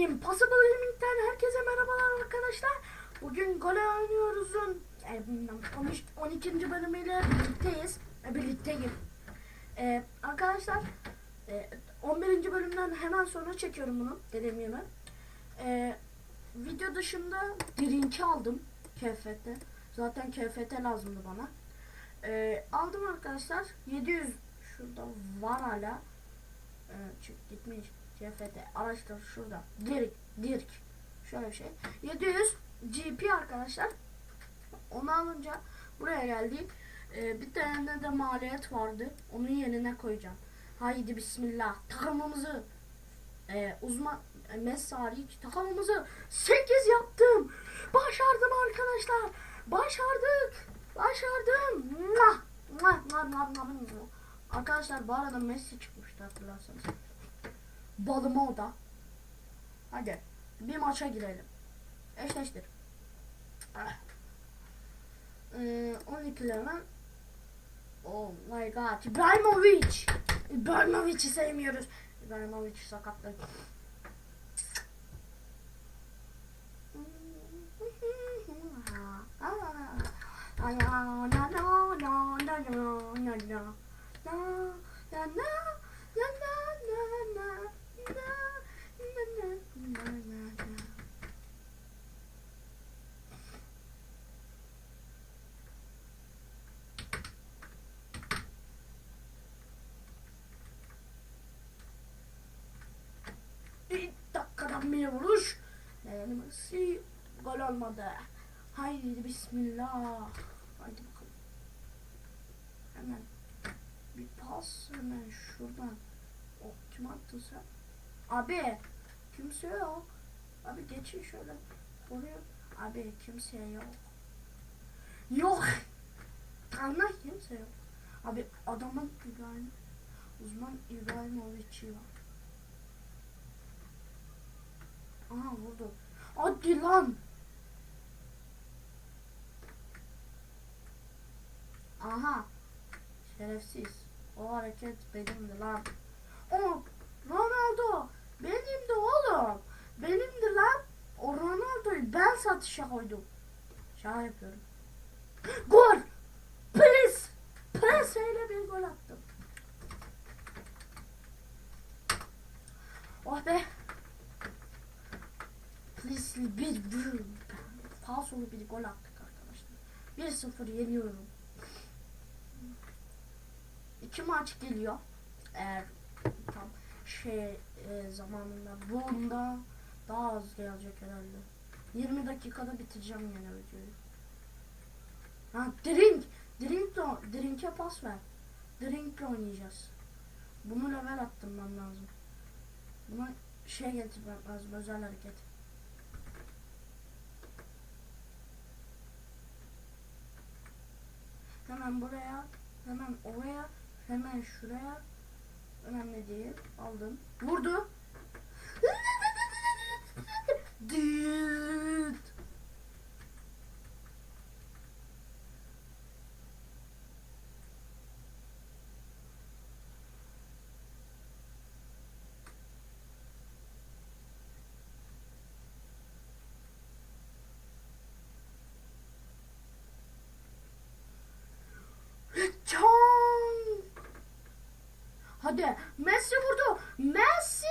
Impossible Gaming'den herkese merhabalar arkadaşlar. Bugün gol oynuyoruz'un e, 13 12. bölümüyle birlikteyiz. E, birlikteyim. E, arkadaşlar e, 11. bölümden hemen sonra çekiyorum bunu dediğim gibi. E, video dışında drink'i aldım KFT. Zaten KFT lazımdı bana. E, aldım arkadaşlar. 700 şurada var hala. E, çık gitmiş. CFT araçlar şurada. Dirk, Dirk. Şöyle bir şey. 700 GP arkadaşlar. Onu alınca buraya geldik. Ee, bir tane de maliyet vardı. Onun yerine koyacağım. Haydi bismillah. Takımımızı e, uzman e, mesari takımımızı 8 yaptım. Başardım arkadaşlar. Başardık. Başardım. Mwah, mwah, mwah, mwah, mwah. Arkadaşlar bu arada Messi çıkmıştı hatırlarsanız. Balıma o da. Hadi bir maça girelim. Eşleştir. Ah. Ee, 12 hemen. Oh my god. İbrahimovic. İbrahimovic'i sevmiyoruz. İbrahimovic sakatlı. Bir dakikadan bir vuruş. Lionel Messi gol olmadı. Haydi bismillah. Haydi bakalım. Hemen bir pas hemen şuradan. O kim attı sen? Abi kimse yok. Abi geçin şöyle. Oraya. Abi kimse yok. Yok. Allah kimse yok. Abi adamın İbrahim uzman İbrahimovic'i var. Aha vurdu. Hadi lan. Aha. Şerefsiz. O hareket benimdi lan. O Ronaldo. Benimdi oğlum. Benimdi lan. O Ronaldo'yu ben satışa koydum. Şaka yapıyorum. Gol. Pres. Pres ile bir gol attım. Oh be. Please bir falsolu bir gol attık arkadaşlar. 1-0 yeniyorum. İki maç geliyor. Eğer tam şey e, zamanında bunda daha az gelecek herhalde. 20 dakikada bitireceğim yine videoyu. Ha drink. Drink drink'e pas ver. Drink'le oynayacağız. Bunu level attırmam lazım. Buna şey getirmem lazım özel hareket. Hemen buraya, hemen oraya, hemen şuraya. Önemli değil. Aldım. Vurdu. Düt. Hadi Messi vurdu. Messi.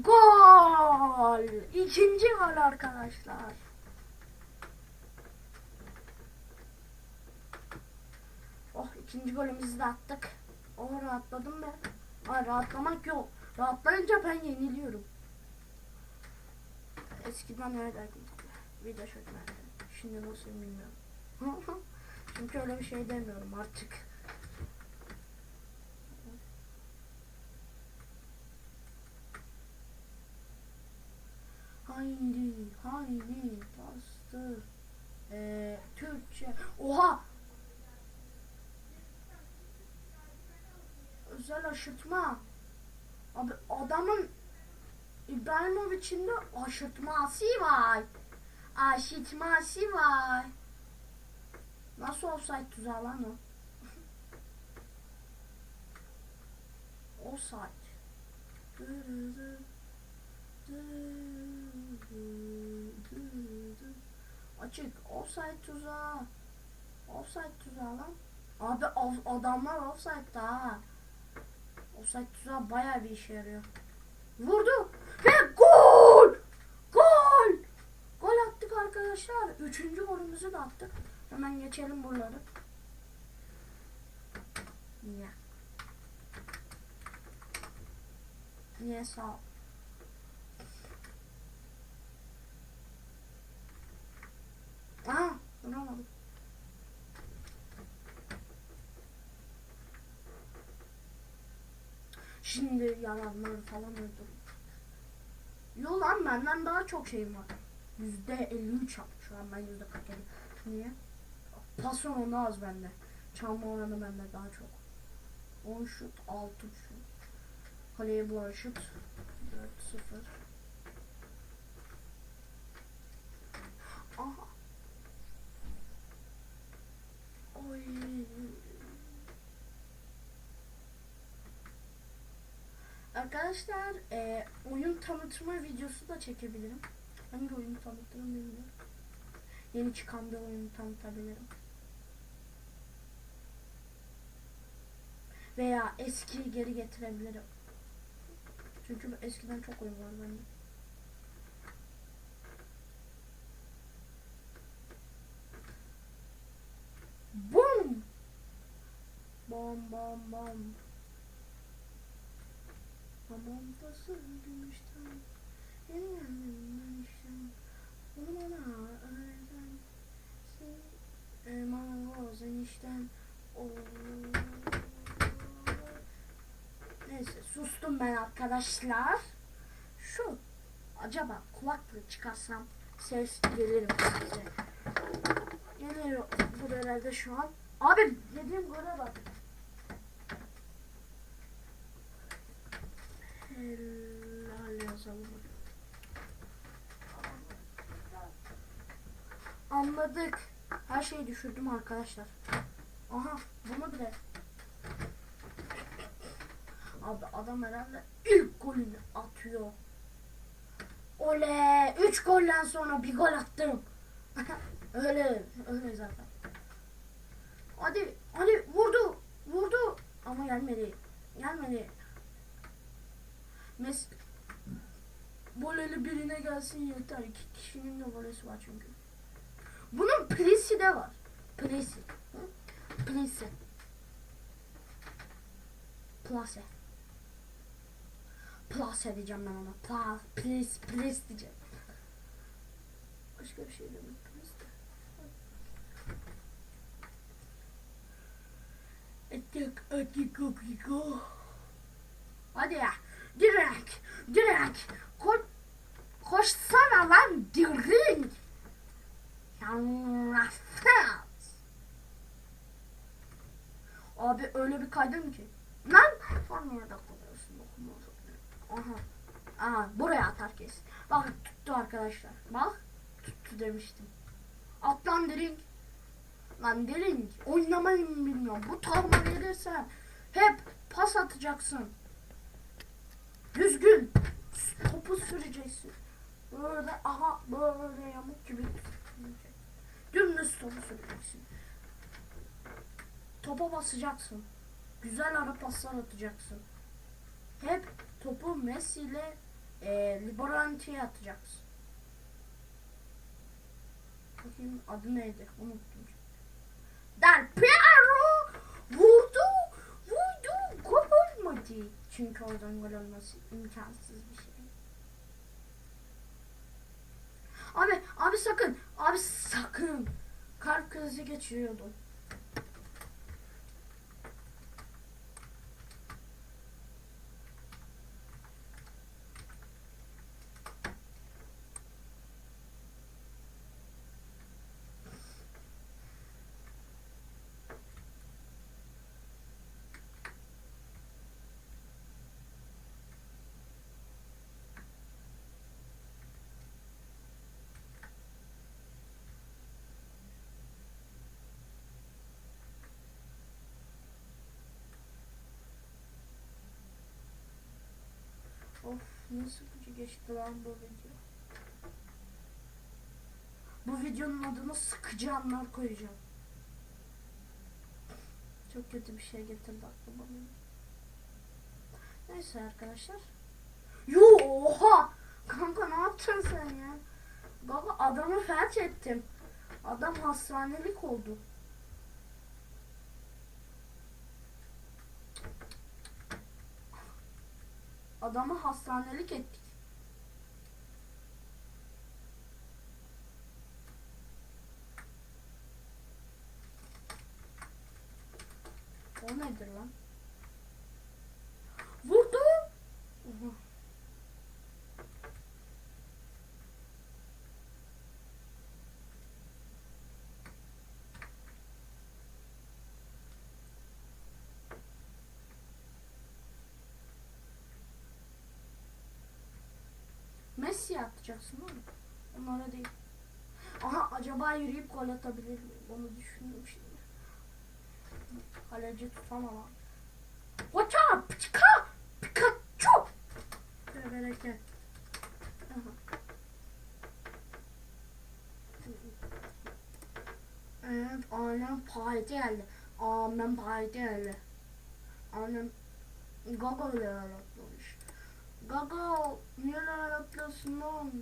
Gol. İkinci gol arkadaşlar. Oh ikinci golümüzü de attık. Oh rahatladım ben. Ay rahatlamak yok. Rahatlayınca ben yeniliyorum. Eskiden öyleydim tabii. Video çekmezdim. Şimdi nasıl bilmiyorum. Çünkü öyle bir şey demiyorum artık. Haydi, haydi, bastır. Ee, Türkçe. Oha! Özel aşırtma. Abi adamın İbrahimovic'in de aşırtması var. Aşırtması var. Nasıl offside tuzağı lan o? offside. Açık. Offside tuzağı. Offside tuzağı lan. Abi of- adamlar offside'da ha. Offside tuzağı bayağı bir işe yarıyor. Vurdu. Ve gol! Gol! Gol attık arkadaşlar. Üçüncü golümüzü de attık. Hemen geçelim buraları. Niye? Niye sağ ol. Aa, vuramadım. Şimdi yalanlar falan öldüm. Yo lan benden daha çok şeyim var. Yüzde 53 yaptım şu an ben yüzde 47. Niye? Pasyon onu az bende. Çalma oranı bende daha çok. 10 şut, 6 şut. Kaleye bulan şut. 4-0. Aha. Oy. Arkadaşlar e, oyun tanıtma videosu da çekebilirim. Hangi oyunu tanıtırım bilmiyorum. Yeni çıkan bir oyunu tanıtabilirim. Veya eskiyi geri getirebilirim. Çünkü eskiden çok oyun var bende. Bum! Bom bom bom. Hamam da gümüşten. Yeni geldim işten. Bunu bana öğreten. E, Marangoz enişten. Oo. Neyse sustum ben arkadaşlar. Şu acaba kulaklığı çıkarsam ses gelir mi size? Geliyor bu herhalde şu an. Abi dediğim gole bak. Helal yazalım. Anladık. Her şeyi düşürdüm arkadaşlar. Aha bunu bile. Abi adam herhalde ilk golünü atıyor. Ole! 3 golden sonra bir gol attım. öyle, öyle zaten. Hadi, hadi vurdu, vurdu. Ama gelmedi, gelmedi. Mes Voleli birine gelsin yeter. İki kişinin de volesi var çünkü. Bunun presi de var. Presi. Hı? Presi. Plase. Plase diyeceğim ben ona. Pla, plis, plis diyeceğim. Başka bir şey demek. Plis de. Etek, etek, etek, Hadi ya. Direkt, direkt. Koş, koşsana lan direkt. Yanlasın. Abi öyle bir kaydım ki. Lan sonraya da koyuyorsun dokunmaz. Aha. Aha buraya atar kes. Bak tuttu arkadaşlar. Bak tuttu demiştim. At lan drink. Lan drink. Oynamayı bilmiyorum. Bu tavma gelirse hep pas atacaksın. Düzgün. Topu süreceksin. Böyle aha böyle yamuk gibi. Dümdüz topu süreceksin. Topa basacaksın. Güzel ara paslar atacaksın. Hep topu Messi ile e, Liboranti'ye atacaksın. Bakayım adı neydi? Unuttum. Del Piero vurdu. Vurdu. Gol olmadı. Çünkü oradan gol olması imkansız bir şey. Abi, abi sakın. Abi sakın. Kalp krizi geçiriyordu. Sıkıcı geçti lan bu video. Bu videonun adını sıkıcı anlar koyacağım. Çok kötü bir şey getirdi aklıma. Neyse arkadaşlar. Yo oha! Kanka ne yaptın sen ya? Baba adamı felç ettim. Adam hastanelik oldu. Adamı hastanelik ettik. O nedir lan? Vurdu. Oha. Messi atacaksın oğlum. Onlara değil. Aha acaba yürüyüp gol atabilir miyim? Onu düşünüyorum şimdi. Kaleci tutamam. Out! Pika! Pikachu! Bereket. Evet, annem parti geldi. Annem parti geldi. Annem Gaga ile Gaga niye yaratlasın lan?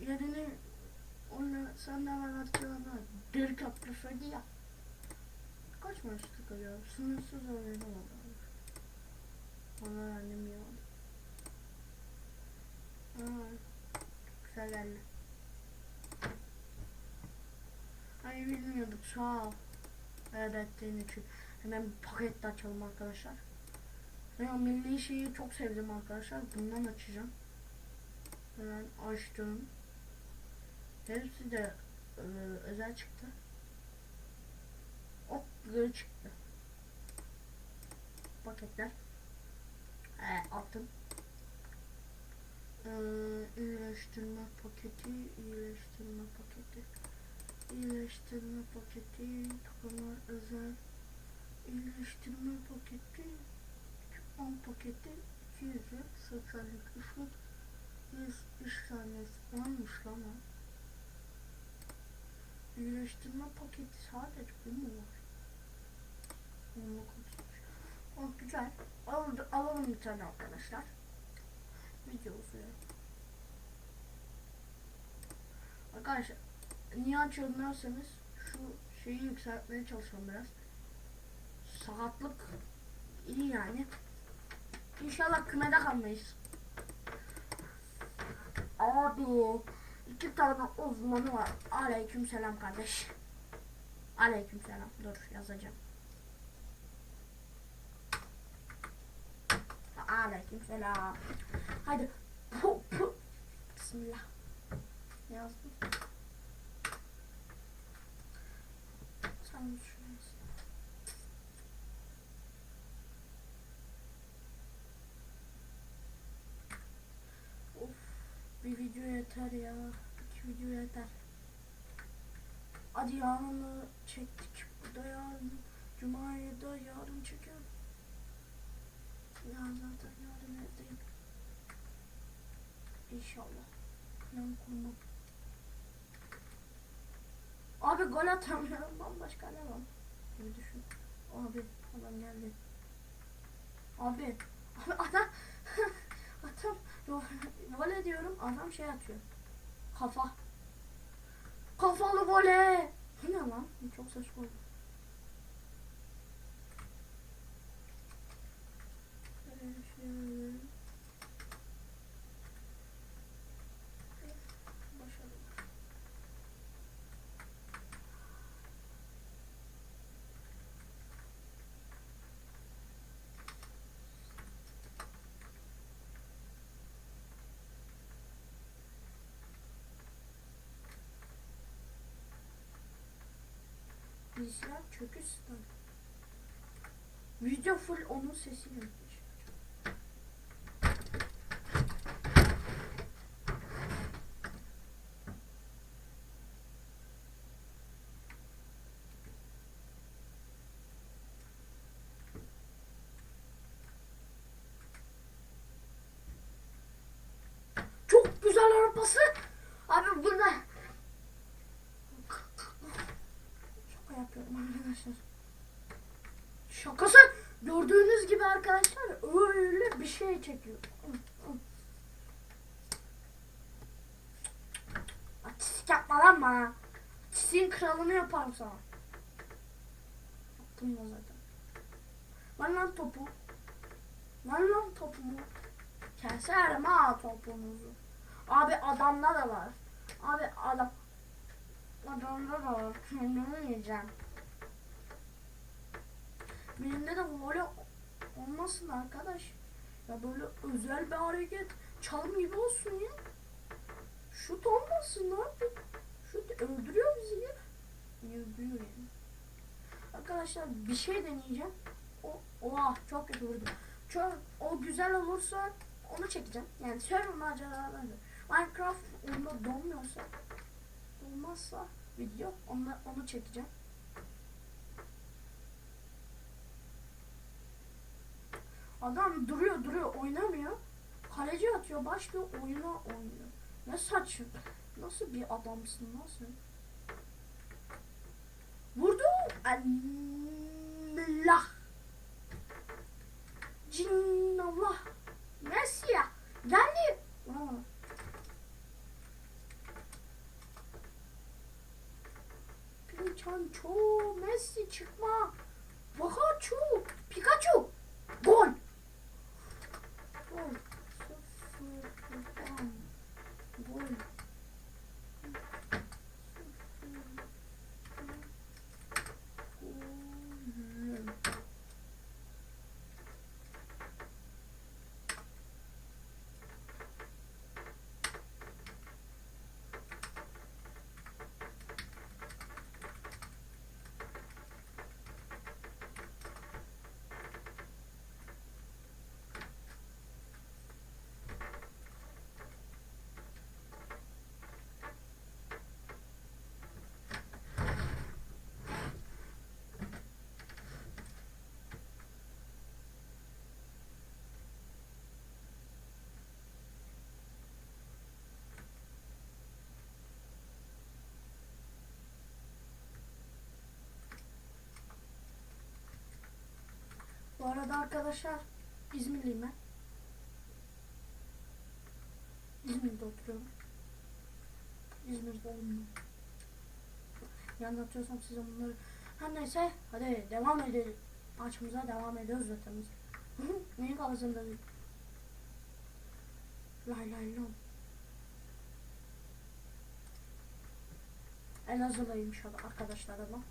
Yerini onunla sen de yaratacağına dürk yapmışlardı ya. Kaç maçlık acaba? Sınırsız oynamadı. Bana annem ya. Aa, güzel geldi. Hayır bilmiyorduk sağ ol. Öğrettiğin için. Hemen bir paket açalım arkadaşlar. Ben milli şeyi çok sevdim arkadaşlar. Bundan açacağım. Hemen açtım. Hepsi de e, özel çıktı. Ok güzel çıktı. Paketler. E, attım. Ee, iyileştirme paketi, iyileştirme paketi, iyileştirme paketi, takımlar özel, iyileştirme paketi, 10 paketi, 200 80'lik ışık, 100 iş tanesi olmuş lan o. İyileştirme paketi sadece bu mu var? Onu konuşmuş. O güzel. Al, alalım bir tane arkadaşlar. Video uzuyor. Arkadaşlar niye derseniz şu şeyi yükseltmeye çalışıyorum biraz. Saatlik iyi yani. İnşallah kümede kalmayız. Abi iki tane uzmanı var. Aleyküm selam kardeş. Aleyküm selam. Dur yazacağım. Aleyküm selam. Hadi. Pu, pu. Bismillah. Yazdım. Sen düşünüyorsun. Of. Bir video yeter ya. İki video yeter. Hadi yarını çektik. Bu da yarın. Cuma'yı da yarın çekelim. Ya zaten yarın evdeyim. İnşallah. Plan kurmam. Abi gol atamıyorum. Bambaşka ne var? Bir düşün. Abi adam geldi. Abi. Abi adam. Voley diyorum. Adam şey atıyor. Kafa. Kafalı voley. Ne lan? Çok saçma oldu. Şöyle. Başarılı. Bilgisayar çöküş sistemi. Video full onun sesini yapmış. Çok güzel arabası. Abi burada arkadaşlar. Şakası gördüğünüz gibi arkadaşlar öyle bir şey çekiyor. Artistik yapma lan bana. Artistiğin kralını yaparım sana. Yaptım da zaten. Ver lan topu. Ver lan topumu. Keserim ha topunuzu. Abi adamda da var. Abi adam. Adamda da var. Kendimi yiyeceğim. Benimde de böyle olmasın arkadaş. Ya böyle özel bir hareket çalım gibi olsun ya. Şut olmasın abi. Şut öldürüyor bizi ya. Öldürüyor yani. Arkadaşlar bir şey deneyeceğim. O, oha çok kötü vurdu. Çok, o güzel olursa onu çekeceğim. Yani server maceralarında. Minecraft onda donmuyorsa olmazsa video onu, onu çekeceğim. Adam duruyor duruyor oynamıyor. Kaleci atıyor başlıyor oyuna oynuyor. Ne saçma. Nasıl bir adamsın nasıl? Vurdu. Allah. Cinnallah. Messi ya. Geldi. Aa. Pikachu, Messi çıkma. Pikachu, Pikachu. Gol. Gol. Sıfırdan. Gol. Gol. Bu arada arkadaşlar İzmirliyim ben. İzmir'de oturuyorum. İzmir'de oğlum. Ne anlatıyorsam size bunları. Her neyse hadi devam edelim. Maçımıza devam ediyoruz zaten biz. Neyin kafasında değil. Lay lay lom. Elazığ'daymış arkadaşlar adam.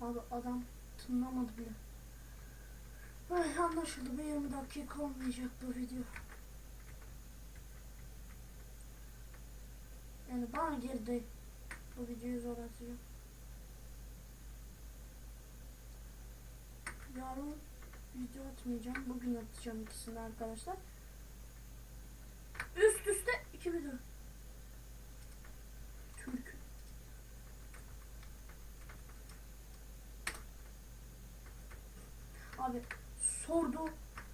Abi adam tınlamadı bile. Ay anlaşıldı bir 20 dakika olmayacak bu video. Yani bana girdi. Bu videoyu zor atacağım. Yarın video atmayacağım. Bugün atacağım ikisini arkadaşlar. Üst üste iki video.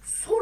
そ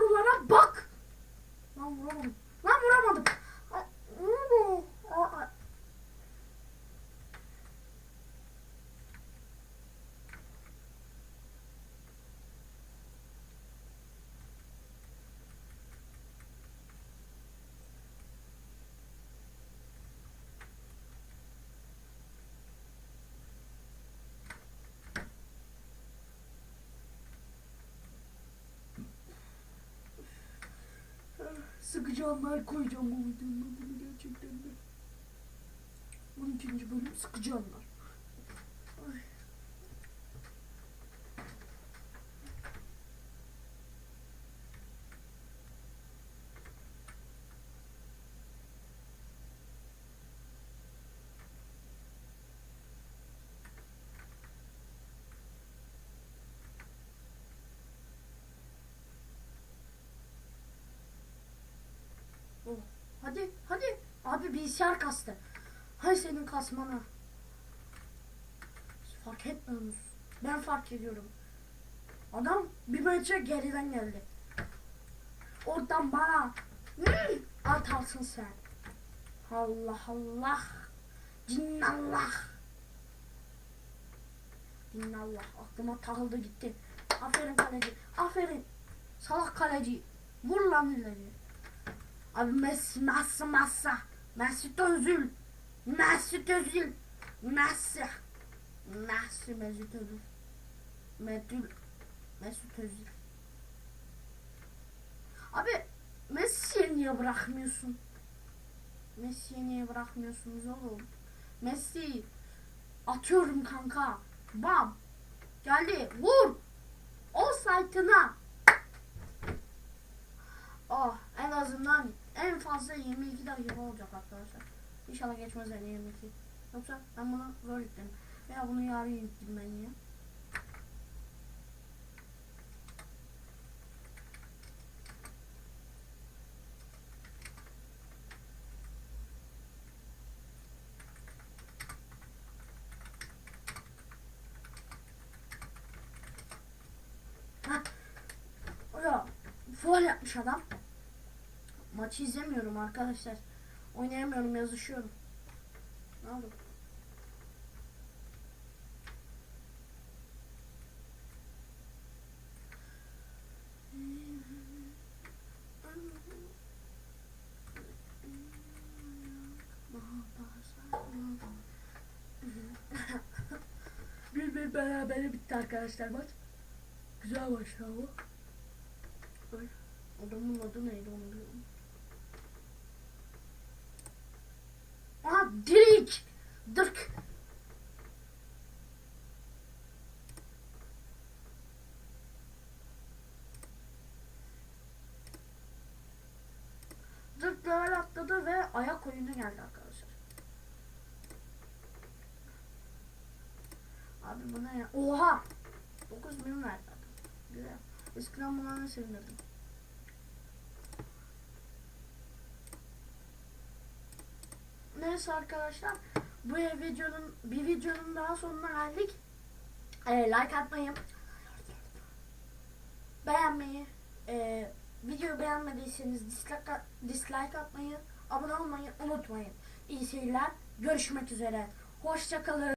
Sıkıcı anlar koyacağım bu videonun adını gerçekten de. 12. bölüm sıkıcı anlar. Ay. Abi bilgisayar kastı. Hay senin kasmana. Fark etmiyor musun? Ben fark ediyorum. Adam bir metre geriden geldi. Oradan bana "Hmm," atarsın sen. Allah Allah. Cinnallah. Cinnallah. Aklıma takıldı gitti. Aferin kaleci. Aferin. Salak kaleci. Vur lan ileri. Abi Messi, Messi, Messi. Messi Özil. Messi Özil. Messi. Messi Mesut Özil. Medül. Mesut Özil. Abi Messi'ye niye bırakmıyorsun? Messi'ye niye bırakmıyorsunuz oğlum? Messi. Atıyorum kanka. Bam. Geldi. Vur. O saytına. Oh en azından en fazla 22 dakika olacak arkadaşlar. İnşallah geçmez yani 22. Yoksa ben bunu zor yüklerim. Veya bunu yarın yükleyeyim ben ya. Heh. Ya faul yapmış adam. Maçı izlemiyorum arkadaşlar. Oynayamıyorum yazışıyorum. Ne oldu? bir bir berabere bitti arkadaşlar maç. Güzel maçtı ama. Ay, adamın adı neydi onu bilmiyorum. Aha Dirik. Dırk. Dırk level atladı ve ayak oyunu geldi arkadaşlar. Abi bu ne ya? Oha! 9 milyon verdi. Güzel. Eskiden buna ne sevinirdim. Neyse arkadaşlar bu videonun bir videonun daha sonuna geldik. Ee, like atmayı, beğenmeyi, e, videoyu beğenmediyseniz dislike, dislike atmayı, abone olmayı unutmayın. İyi seyirler. Görüşmek üzere. Hoşçakalın.